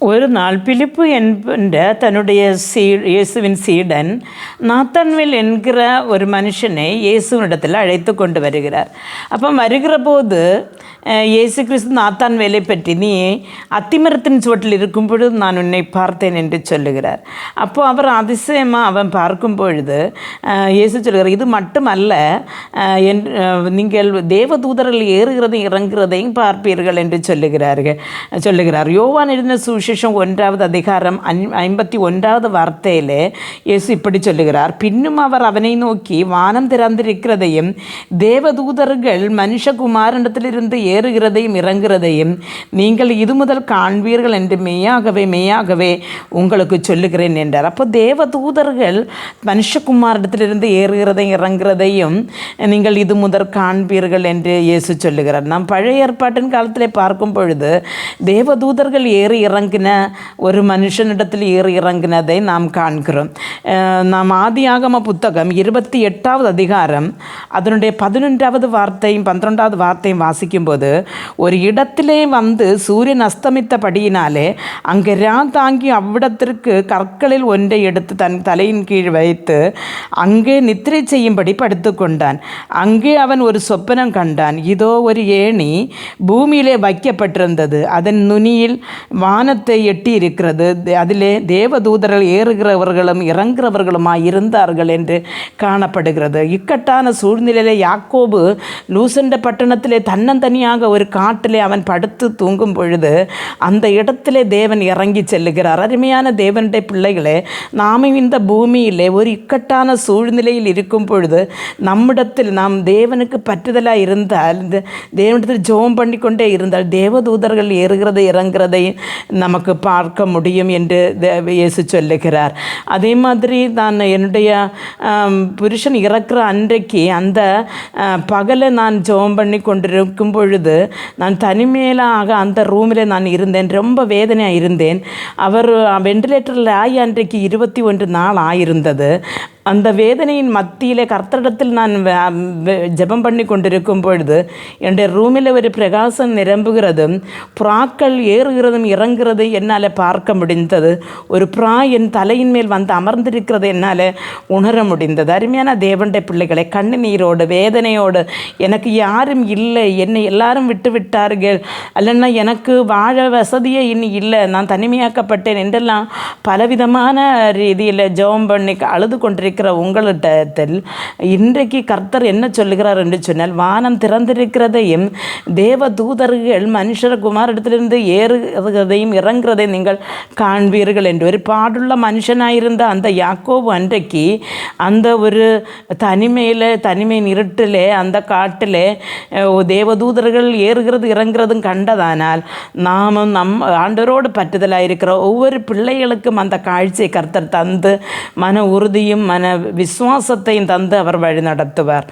ஒரு நாள் பிலிப்பு என்கின்ற தன்னுடைய சீ இயேசுவின் சீடன் நாத்தான்வேல் என்கிற ஒரு மனுஷனை இயேசுவினிடத்தில் அழைத்து கொண்டு வருகிறார். அப்போ வருகிற போது இயேசு கிறிஸ்து நாத்தான் வேலை பற்றி நீ அத்திமரத்தின் சுவட்டில் இருக்கும் பொழுது நான் உன்னை பார்த்தேன் என்று சொல்லுகிறார். அப்போ அவர் அதிசயமாக அவன் பார்க்கும் பொழுது இயேசு சொல்கிறார் இது மட்டுமல்ல அஹ், என் அஹ், நீங்கள் தேவதூதர்கள் ஏறுகிறதையும் இறங்குறதையும் பார்ப்பீர்கள் என்று சொல்லுகிறார்கள். சொல்லுகிறார். யோவான் எழுதின சுவிசேஷம் ஒன்றாவது அதிகாரம் ஐம்பத்தி ஒன்றாவது வார்த்தையில் இயேசு இப்படி சொல்லுகிறார் பின்னும் அவர் அவனை நோக்கி வானம் திறந்திருக்கிறதையும் தேவதூதர்கள் மனுஷகுமாரனிடத்திலிருந்து ஏறுகிறதையும் இறங்குகிறதையும் நீங்கள் இது முதல் காண்பீர்கள் என்று மெய்யாகவே மெய்யாகவே உங்களுக்கு சொல்லுகிறேன் என்றார். அப்போ தேவதூதர்கள் மனுஷகுமாரிடத்திலிருந்து ஏறுகிறதையும் இறங்குகிறதையும் நீங்கள் இது முதல் காண்பீர்கள் என்று இயேசு சொல்லுகிறார் நாம் பழைய ஏற்பாட்டின் காலத்திலே பார்க்கும் பொழுது தேவதூதர்கள் ஏறி இறங்கி இறங்கின ஒரு மனுஷனிடத்தில் ஏறி இறங்கினதை நாம் காண்கிறோம். நாம் ஆதியாகம புத்தகம் இருபத்தி எட்டாவது அதிகாரம் அதனுடைய பதினொன்றாவது வார்த்தையும் பன்னிரெண்டாவது வார்த்தையும் வாசிக்கும்போது ஒரு இடத்திலே வந்து சூரியன் அஸ்தமித்தபடியினாலே அங்கே ரா தாங்கி அவ்விடத்திற்கு கற்களில் ஒன்றை எடுத்து தன் தலையின் கீழ் வைத்து அங்கே நித்திரை செய்யும்படி படுத்துக்கொண்டான். அங்கே அவன் ஒரு சொப்பனம் கண்டான். இதோ ஒரு ஏணி பூமியிலே வைக்கப்பட்டிருந்தது. அதன் நுனியில் வானத்தில் வானத்தை எட்டி இருக்கிறது. அதிலே தேவதூதர்கள் ஏறுகிறவர்களும் இறங்குறவர்களுமாய் இருந்தார்கள் என்று காணப்படுகிறது. இக்கட்டான சூழ்நிலையிலே யாக்கோபு லூசண்ட பட்டணத்திலே தன்னந்தனியாக ஒரு காட்டிலே அவன் படுத்து தூங்கும் பொழுது அந்த இடத்திலே தேவன் இறங்கி செல்லுகிறார். அருமையான தேவனுடைய பிள்ளைகளே நாமும் இந்த பூமியிலே ஒரு இக்கட்டான சூழ்நிலையில் இருக்கும் பொழுது நம்மிடத்தில் நாம் தேவனுக்கு பற்றுதலாக இருந்தால் இந்த தேவனிடத்தில் ஜோம் பண்ணி கொண்டே இருந்தால் தேவதூதர்கள் ஏறுகிறதை இறங்குறதை நம் நமக்கு பார்க்க முடியும் என்று இயேசு சொல்லுகிறார். அதே மாதிரி நான் என்னுடைய புருஷன் இறக்குற அன்றைக்கு அந்த பகலை நான் ஜோம் பண்ணி கொண்டிருக்கும் பொழுது நான் தனிமேலாக அந்த ரூமில் நான் இருந்தேன். ரொம்ப வேதனையாக இருந்தேன். அவர் வென்டிலேட்டரில் ஆகி அன்றைக்கு இருபத்தி ஒன்று நாள் ஆயிருந்தது. அந்த வேதனையின் மத்தியிலே கர்த்தரிடத்தில் நான் வ- ஜெபம் பண்ணி கொண்டிருக்கும் பொழுது என்னுடைய ரூமில் ஒரு பிரகாசம் நிரம்புகிறதும் புறாக்கள் ஏறுகிறதும் இறங்குறது என்னால் பார்க்க முடிந்தது. ஒரு புறா என் தலையின் மேல் வந்து அமர்ந்திருக்கிறது என்னால் உணர முடிந்தது. அருமையான தேவனுடைய பிள்ளைகளை கண்ணீரோடு வேதனையோடு எனக்கு யாரும் இல்லை. என்னை எல்லாரும் விட்டு விட்டார்கள் அல்லன்னா எனக்கு வாழ வசதியே இனி இல்லை. நான் தனிமையாக்கப்பட்டேன் என்றெல்லாம் பலவிதமான ரீதியில் ஜெபம் பண்ணி அழுது இருக்கிற உங்களிடத்தில் இன்றைக்கு கர்த்தர் என்ன சொல்லுகிறார் என்று சொன்னால் வானம் திறந்திருக்கிறதையும் தேவ தூதர்கள் மனுஷர குமாரிடத்திலிருந்து ஏறுகிறதையும் இறங்குறதையும் நீங்கள் காண்பீர்கள் என்று. ஒரு பாடுள்ள மனுஷனாயிருந்த அந்த யாக்கோபு அன்றைக்கு அந்த ஒரு தனிமையில் தனிமையின் இருட்டிலே அந்த காட்டிலே தேவதூதர்கள் ஏறுகிறது இறங்குறதும் கண்டதானால் நாமும் நம் ஆண்டவரோடு பற்றுதலாக இருக்கிற ஒவ்வொரு பிள்ளைகளுக்கும் அந்த காட்சியை கர்த்தர் தந்து மன உறுதியும் மன விசுவாசத்தையும் தந்து அவர் வழி நடத்துவார்.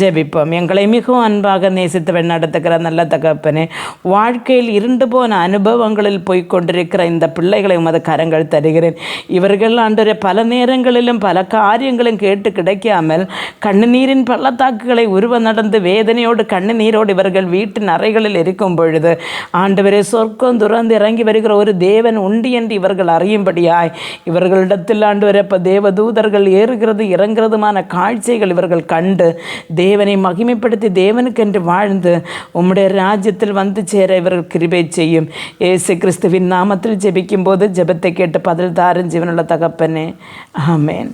ஜெபிப்போம். எங்களை மிகவும் அன்பாக நேசித்து வழி நடத்துகிற நல்ல தகப்பனே வாழ்க்கையில் இருண்டு போன அனுபவங்களில் போய்கொண்டிருக்கிற இந்த பிள்ளைகளை உமது கரங்கள் தருகிறேன். இவர்கள் ஆண்டு பல நேரங்களிலும் பல காரியங்களும் கேட்டு கிடைக்காமல் கண்ணுநீரின் பள்ளத்தாக்குகளை உருவ நடந்து வேதனையோடு கண்ணுநீரோடு இவர்கள் வீட்டின் அறைகளில் இருக்கும் பொழுது ஆண்டவரே சொர்க்கம் துறந்து இறங்கி வருகிற ஒரு தேவன் உண்டு என்று இவர்கள் அறியும்படியாய் இவர்களிடத்தில் ஆண்டவரே இப்போ தேவதூதர்கள் ஏறுகிறது இறங்குறதுமான காட்சிகள் இவர்கள் கண்டு தேவனை மகிமைப்படுத்தி தேவனுக்கென்று வாழ்ந்து உம்முடைய ராஜ்யத்தில் வந்து சேர இவர்கள் கிருபை செய்யும். ஏசு கிறிஸ்துவின் நாமத்தில் ஜெபிக்கும் போது ஜெபத்தை கேட்டு பதில் தாரும் ஜீவனுள்ள தகப்பனே. ஆமேன்.